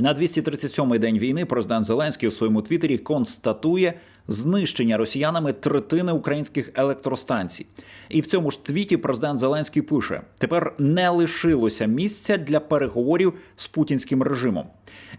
На 237-й день війни президент Зеленський у своєму твіттері констатує знищення росіянами третини українських електростанцій. І в цьому ж твіті президент Зеленський пише: тепер не лишилося місця для переговорів з путінським режимом.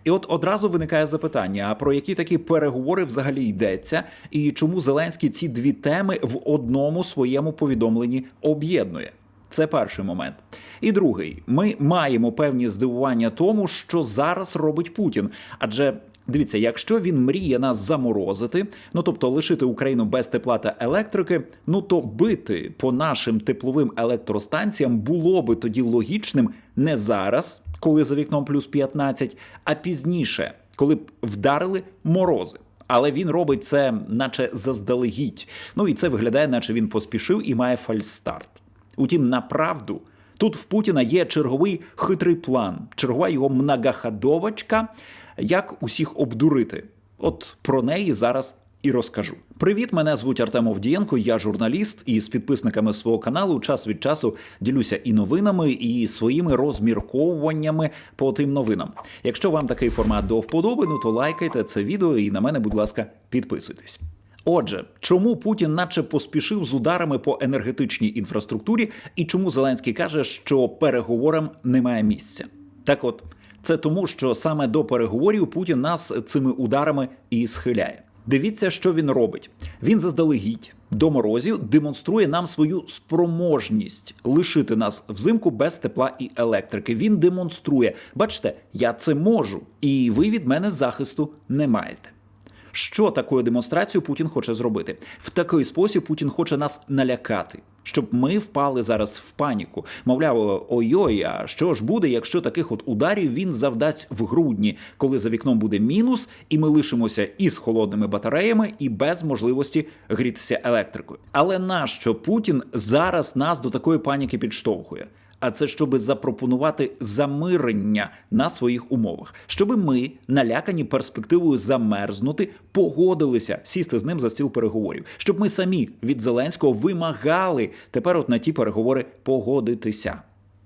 І от одразу виникає запитання: а про які такі переговори взагалі йдеться, і чому Зеленський ці дві теми в одному своєму повідомленні об'єднує? Це перший момент. І другий, ми маємо певні здивування тому, що зараз робить Путін. Адже дивіться, якщо він мріє нас заморозити, ну тобто лишити Україну без тепла та електрики, ну то бити по нашим тепловим електростанціям було би тоді логічним не зараз, коли за вікном плюс 15, а пізніше, коли б вдарили морози. Але він робить це, наче заздалегідь. Ну і це виглядає, наче він поспішив і має фальстарт. Утім, направду, тут в Путіна є черговий хитрий план, чергова його многоходовочка, як усіх обдурити. От про неї зараз і розкажу. Привіт, мене звуть Артем Овдієнко, я журналіст, і з підписниками свого каналу час від часу ділюся і новинами, і своїми розмірковуваннями по тим новинам. Якщо вам такий формат до вподоби, ну то лайкайте це відео і на мене, будь ласка, підписуйтесь. Отже, чому Путін наче поспішив з ударами по енергетичній інфраструктурі, і чому Зеленський каже, що переговорам немає місця? Так от, це тому, що саме до переговорів Путін нас цими ударами і схиляє. Дивіться, що він робить. Він заздалегідь до морозів демонструє нам свою спроможність лишити нас взимку без тепла і електрики. Він демонструє, бачите, я це можу, і ви від мене захисту не маєте. Що такою демонстрацією Путін хоче зробити? В такий спосіб Путін хоче нас налякати, щоб ми впали зараз в паніку. Мовляв, ой-ой, а що ж буде, якщо таких от ударів він завдасть в грудні, коли за вікном буде мінус, і ми лишимося із холодними батареями, і без можливості грітися електрикою. Але нащо Путін зараз нас до такої паніки підштовхує? А це щоб запропонувати замирення на своїх умовах, щоб ми, налякані перспективою замерзнути, погодилися сісти з ним за стіл переговорів, щоб ми самі від Зеленського вимагали тепер, от на ті переговори погодитися.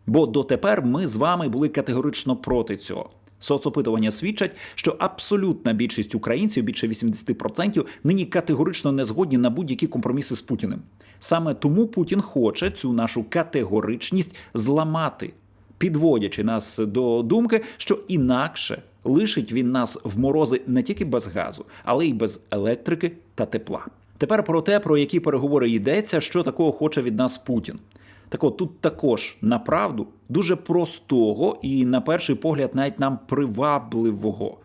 Бо дотепер ми з вами були категорично проти цього. Соцопитування свідчать, що абсолютна більшість українців, більше 80%, нині категорично не згодні на будь-які компроміси з Путіним. Саме тому Путін хоче цю нашу категоричність зламати, підводячи нас до думки, що інакше лишить він нас в морози не тільки без газу, але й без електрики та тепла. Тепер про те, про які переговори йдеться, що такого хоче від нас Путін. Так от тут також направду дуже простого і, на перший погляд, навіть нам привабливого.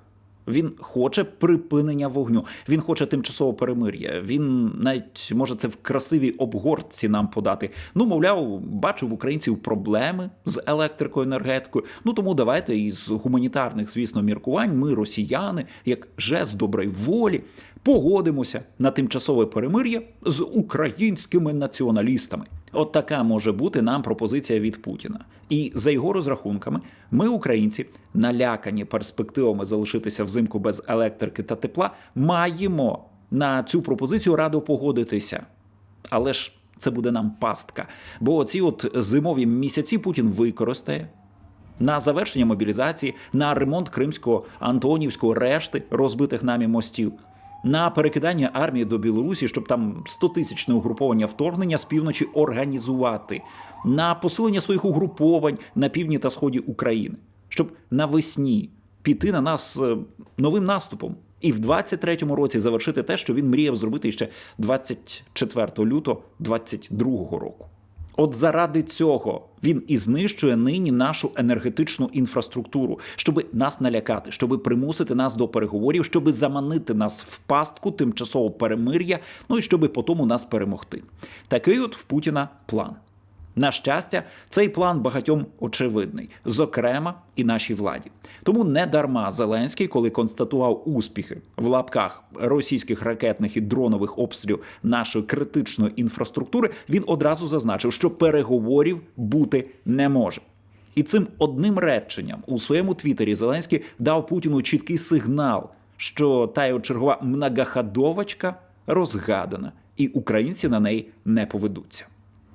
Він хоче припинення вогню, він хоче тимчасового перемир'я. Він навіть може це в красивій обгортці нам подати. Ну, мовляв, бачу в українців проблеми з електрикою, енергетикою. Ну тому давайте із гуманітарних, звісно, міркувань. Ми, росіяни, як жест доброї волі, погодимося на тимчасове перемир'я з українськими націоналістами. От така може бути нам пропозиція від Путіна. І за його розрахунками, ми, українці, налякані перспективами залишитися взимку без електрики та тепла, маємо на цю пропозицію радо погодитися. Але ж це буде нам пастка. Бо оці от зимові місяці Путін використає. На завершення мобілізації, на ремонт кримського антонівського решти розбитих нами мостів, на перекидання армії до Білорусі, щоб там 100-тисячне угруповання вторгнення з півночі організувати, на посилення своїх угруповань на півдні та сході України, щоб навесні піти на нас е, новим наступом. І в 23-му році завершити те, що він мріяв зробити ще 24 лютого 22-го року. От заради цього він і знищує нині нашу енергетичну інфраструктуру, щоб нас налякати, щоб примусити нас до переговорів, щоб заманити нас в пастку тимчасового перемир'я, ну і щоб по тому нас перемогти. Такий от в Путіна план. На щастя, цей план багатьом очевидний, зокрема і нашій владі. Тому не дарма Зеленський, коли констатував успіхи в лапках російських ракетних і дронових обстрілів нашої критичної інфраструктури, він одразу зазначив, що переговорів бути не може. І цим одним реченням у своєму твіттері Зеленський дав Путіну чіткий сигнал, що та його чергова многоходовочка розгадана, і українці на неї не поведуться.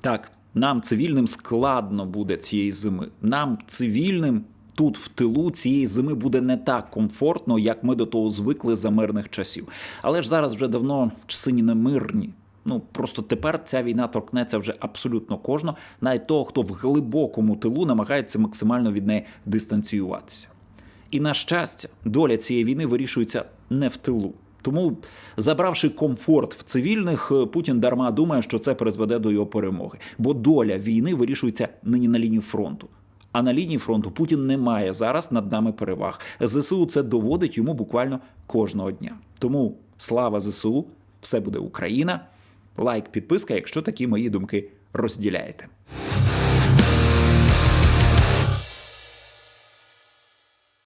Так, нам цивільним складно буде цієї зими. Нам цивільним тут в тилу цієї зими буде не так комфортно, як ми до того звикли за мирних часів. Але ж зараз вже давно часи не мирні. Ну просто тепер ця війна торкнеться вже абсолютно кожного, навіть того, хто в глибокому тилу намагається максимально від неї дистанціюватися. І на щастя, доля цієї війни вирішується не в тилу. Тому, забравши комфорт в цивільних, Путін дарма думає, що це призведе до його перемоги. Бо доля війни вирішується нині на лінії фронту. А на лінії фронту Путін не має зараз над нами переваг. ЗСУ це доводить йому буквально кожного дня. Тому слава ЗСУ, все буде Україна. Лайк, підписка, якщо такі мої думки розділяєте.